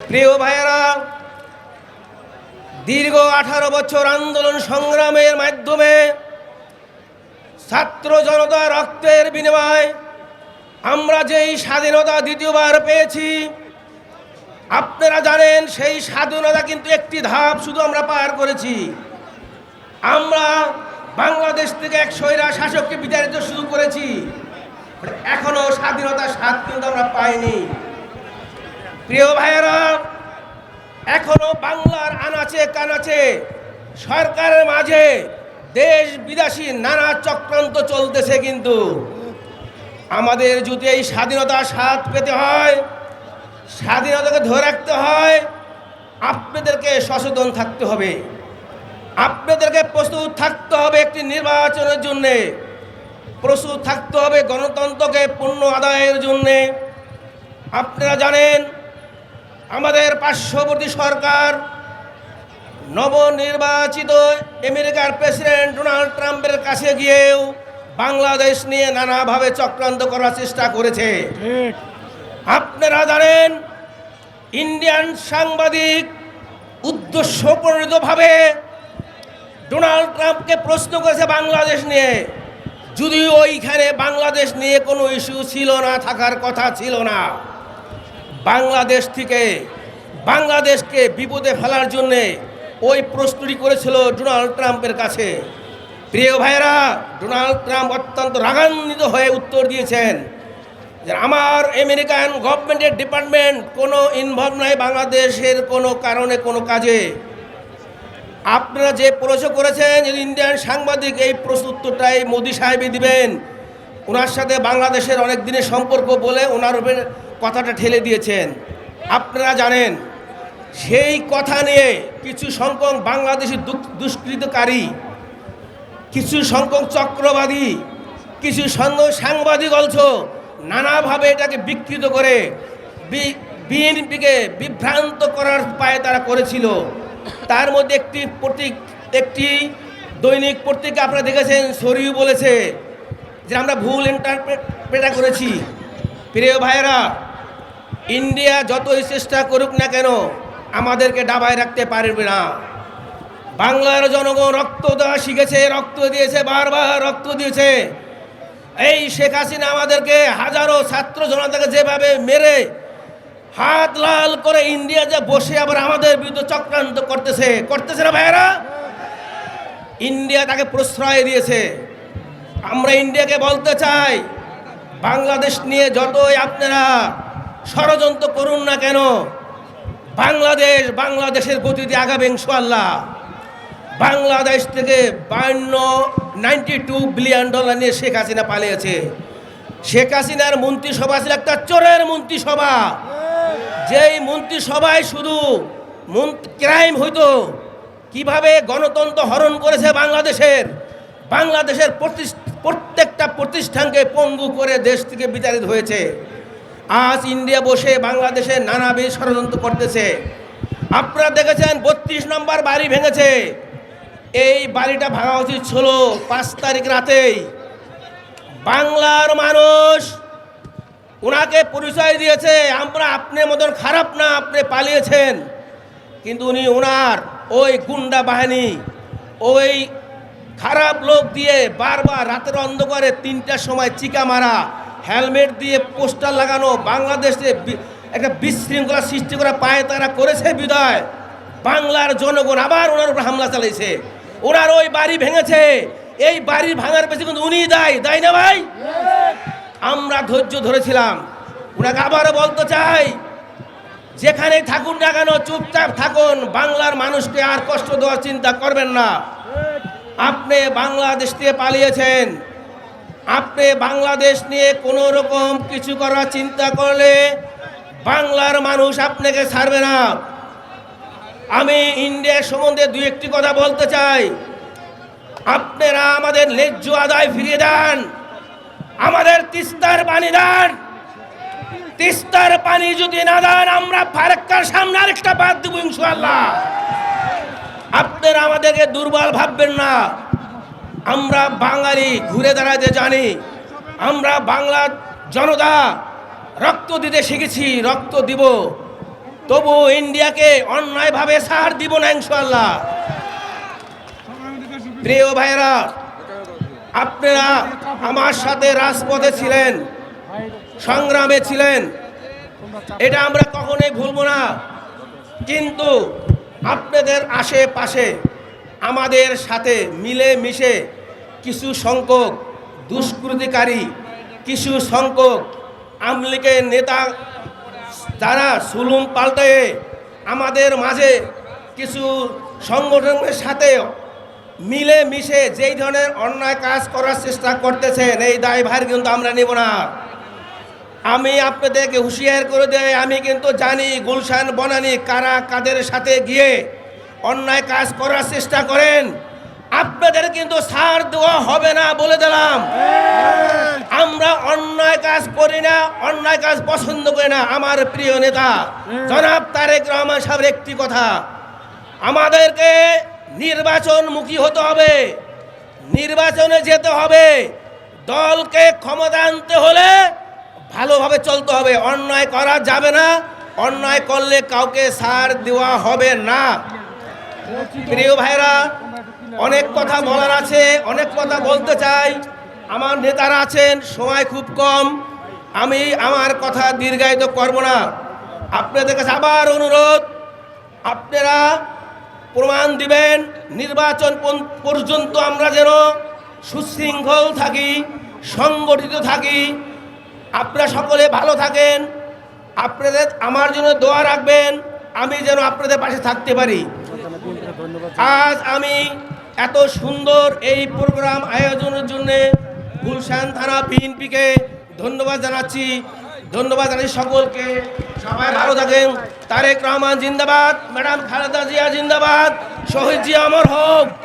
প্রিয় ভাইয়েরা, দীর্ঘ আঠারো বছর আন্দোলন সংগ্রামের মাধ্যমে ছাত্র জনতা রক্তের বিনিময় আমরা যেই স্বাধীনতা দ্বিতীয়বার পেয়েছি, আপনারা জানেন সেই স্বাধীনতা কিন্তু একটি ধাপ শুধু আমরা পার করেছি। আমরা বাংলাদেশ থেকে এক স্বৈরা শাসককে বিতাড়িত শুরু করেছি, এখনও স্বাধীনতার স্বাদ কিন্তু আমরা পাইনি। প্রিয় ভাইয়েরা, এখনও বাংলার আনাচে কানাচে, সরকারের মাঝে দেশ বিদেশি নানা চক্রান্ত চলতেছে কিন্তু। আমাদের যদি এই স্বাধীনতার স্বাদ পেতে হয়, স্বাধীনতাকে ধরে রাখতে হয়, আপনাদেরকে সচেতন থাকতে হবে। আপনাদেরকে প্রস্তুত থাকতে হবে একটি নির্বাচনের জন্যে। প্রস্তুত থাকতে হবে গণতন্ত্রকে পূর্ণ আদায়ের জন্যে। আপনারা জানেন আমাদের পার্শ্ববর্তী সরকার নবনির্বাচিত আমেরিকার প্রেসিডেন্ট ডোনাল্ড ট্রাম্পের কাছে গিয়েও বাংলাদেশ নিয়ে নানাভাবে চক্রান্ত করার চেষ্টা করেছে। আপনারা জানেন ইন্ডিয়ান সাংবাদিক উদ্দেশ্য প্রণীতভাবে ডোনাল্ড ট্রাম্পকে প্রশ্ন করেছে বাংলাদেশ নিয়ে। যদিও ওইখানে বাংলাদেশ নিয়ে কোনো ইস্যু ছিল না থাকার কথা ছিল না। বাংলাদেশ থেকে, বাংলাদেশকে বিপদে ফেলার জন্যে ওই প্রশ্নটি করেছিল ডোনাল্ড ট্রাম্পের কাছে। প্রিয় ভাইরা ডোনাল্ড ট্রাম্প অত্যন্ত রাগান্বিত হয়ে উত্তর দিয়েছেন যে আমার আমেরিকান গভর্নমেন্টের ডিপার্টমেন্ট কোনো ইনভলভ নাই বাংলাদেশের কোনো কারণে, কোনো কাজে। আপনারা যে প্রশ্ন করেছেন ইন্ডিয়ান সাংবাদিক এই প্রস্তুত্তরটাই মোদি সাহেবই দিবেন, ওনার সাথে বাংলাদেশের অনেক দিনের সম্পর্ক বলে ওনার উপরে কথাটা ঠেলে দিয়েছেন। আপনারা জানেন, সেই কথা নিয়ে কিছু সংখ্যক বাংলাদেশি দুষ্কৃতকারী, কিছু সংখ্যক চক্রবাদী, কিছু সঙ্গ সাংবাদিক অংশ নানাভাবে এটাকে বিকৃত করে বিএনপিকে বিভ্রান্ত করার পায়ে তারা করেছিল। তার মধ্যে একটি প্রতীক, একটি দৈনিক পত্রিকা আপনারা দেখেছেন সরিউ বলেছে যে আমরা ভুল ইন্টারপ্রেটা করেছি। প্রিয় ভাইয়েরা ইন্ডিয়া যতই চেষ্টা করুক না কেন, আমাদেরকে ডাবায় রাখতে পারবে না। বাংলার জনগণ রক্ত দেওয়া শিখেছে, রক্ত দিয়েছে, বারবার রক্ত দিয়েছে। এই শেখ হাসিনা আমাদেরকে হাজারো ছাত্র জনতাকে যেভাবে মেরে হাত লাল করে ইন্ডিয়া যে বসে আবার আমাদের বিরুদ্ধে চক্রান্ত করতেছে করতেছে না ভাইয়েরা? ইন্ডিয়া তাকে প্রশ্রয় দিয়েছে। আমরা ইন্ডিয়াকে বলতে চাই, বাংলাদেশ নিয়ে যতই আপনারা ষড়যন্ত্র করুন না কেন? বাংলাদেশ, বাংলাদেশের গতিতে আগাবে ইনশাল্লাহ বাংলাদেশ থেকে বায়ান্ন, নাইনটি টু বিলিয়ন ডলার নিয়ে শেখ হাসিনা পালিয়েছে। শেখ হাসিনার মন্ত্রিসভা ছিল একটা চোরের মন্ত্রিসভা। যেই মন্ত্রিসভায় শুধু ক্রাইম হইতো, কীভাবে গণতন্ত্র হরণ করেছে বাংলাদেশের বাংলাদেশের প্রত্যেকটা প্রতিষ্ঠানকে পঙ্গু করে দেশ থেকে বিতাড়িত হয়েছে। আজ ইন্ডিয়া বসে বাংলাদেশে নানাবিধ ষড়যন্ত্র করতেছে। আপনারা দেখেছেন, বত্রিশ নম্বর বাড়ি ভেঙেছে। এই বাড়িটা ভাঙা উচিত ছিল পাঁচ তারিখ রাতেই। বাংলার মানুষ ওনাকে পরিচয় দিয়েছে, আমরা আপনার মতন খারাপ না, আপনি পালিয়েছেন। কিন্তু উনি ওনার ওই গুন্ডা বাহিনী, ওই খারাপ লোক দিয়ে বারবার রাতের অন্ধকারে তিনটার সময় চিকা মারা হেলমেট দিয়ে পোস্টার লাগানো, বাংলাদেশে একটা বিশৃঙ্খলা সৃষ্টি করা পায় তারা করেছে বিদায়। বাংলার জনগণ আবার ওনার উপর হামলা চালিয়েছে ওনার ওই বাড়ি ভেঙেছে। এই বাড়ির ভাঙার পেছনে কিন্তু উনি দায় দায় না ভাই? আমরা ধৈর্য ধরেছিলাম। ওনাকে আবারও বলতে চাই যেখানে থাকুন না কেন, চুপচাপ থাকুন। বাংলার মানুষকে আর কষ্ট দেওয়ার চিন্তা করবেন না। আপনি বাংলাদেশ থেকে পালিয়েছেন। আপনি বাংলাদেশ নিয়ে কোনো রকম কিছু করার চিন্তা করলে বাংলার মানুষ আপনাকে ছাড়বে না। আমি ইন্ডিয়া সম্বন্ধে দু একটি কথা বলতে চাই। আপনারা আমাদের ন্যায্য আদায় ফিরিয়ে দেন। আমাদের তিস্তার পানি দেন। তিস্তার পানি যদি না দেন, আমরা ফারাক্কার সামনে আরেকটা বাদ দেবো ইনশাল্লাহ আপনারা আমাদেরকে দুর্বল ভাববেন না। আমরা বাঙালি ঘুরে দাঁড়াতে জানি। আমরা বাংলা জনতা রক্ত দিতে শিখেছি, রক্ত দিব। তবু ইন্ডিয়াকে অন্যায়ভাবে সার দিব না ইনশাল্লাহ প্রিয় ভাইরা আপনারা আমার সাথে রাজপথে ছিলেন, সংগ্রামে ছিলেন। এটা আমরা কখনোই ভুলবো না। কিন্তু আপনাদের আশেপাশে আমাদের সাথে মিলে মিশে কিছু সংখ্যক দুষ্কৃতিকারী, কিছু সংখ্যক আমলিকের নেতা যারা সুলুম পাল্টায়ে আমাদের মাঝে কিছু সংগঠনের সাথে মিলে মিশে যেই ধরনের অন্যায় কাজ করার চেষ্টা করতেছেন, এই দায়ভার কিন্তু আমরা নেব না। আমি আপনাদেরকে হুঁশিয়ার করে দেয় আমি কিন্তু জানি গুলশান বনানি কারা কাদের সাথে গিয়ে অন্যায় কাজ করার চেষ্টা করেন। আপনাদের কিন্তু সার দেওয়া হবে না বলে দিলাম। আমরা অন্যায় কাজ করি না, অন্যায় কাজ পছন্দ করি না, আমার প্রিয় নেতা। জনাব তারেক রহমান সাহেবের একটি কথা, আমাদেরকে নির্বাচনমুখী হতে হবে, নির্বাচনে যেতে হবে, দলকে ক্ষমতা আনতে হলে ভালোভাবে চলতে হবে, অন্যায় করা যাবে না, অন্যায় করলে কাউকে সার দেওয়া হবে না। প্রিয় ভাইরা অনেক কথা বলার আছে, অনেক কথা বলতে চাই। আমার নেতারা আছেন, সময় খুব কম। আমি আমার কথা দীর্ঘায়িত করব না। আপনাদের কাছে আবার অনুরোধ, আপনারা প্রমাণ দিবেন, নির্বাচন পর্যন্ত আমরা যেন সুশৃঙ্খল থাকি, সংগঠিত থাকি। আপনারা সকলে ভালো থাকেন। আপনাদের, আমার জন্য দোয়া রাখবেন। আমি যেন আপনাদের পাশে থাকতে পারি। আজ আমি এত সুন্দর এই প্রোগ্রাম আয়োজনের জন্য গুলশান থানা বিএনপিকে ধন্যবাদ জানাচ্ছি। ধন্যবাদ জানাই সকলকে। সবাই ভালো থাকেন। তারেক রহমান জিন্দাবাদ, ম্যাডাম খালেদা জিয়া জিন্দাবাদ, শহীদ জিয়া অমর হোক।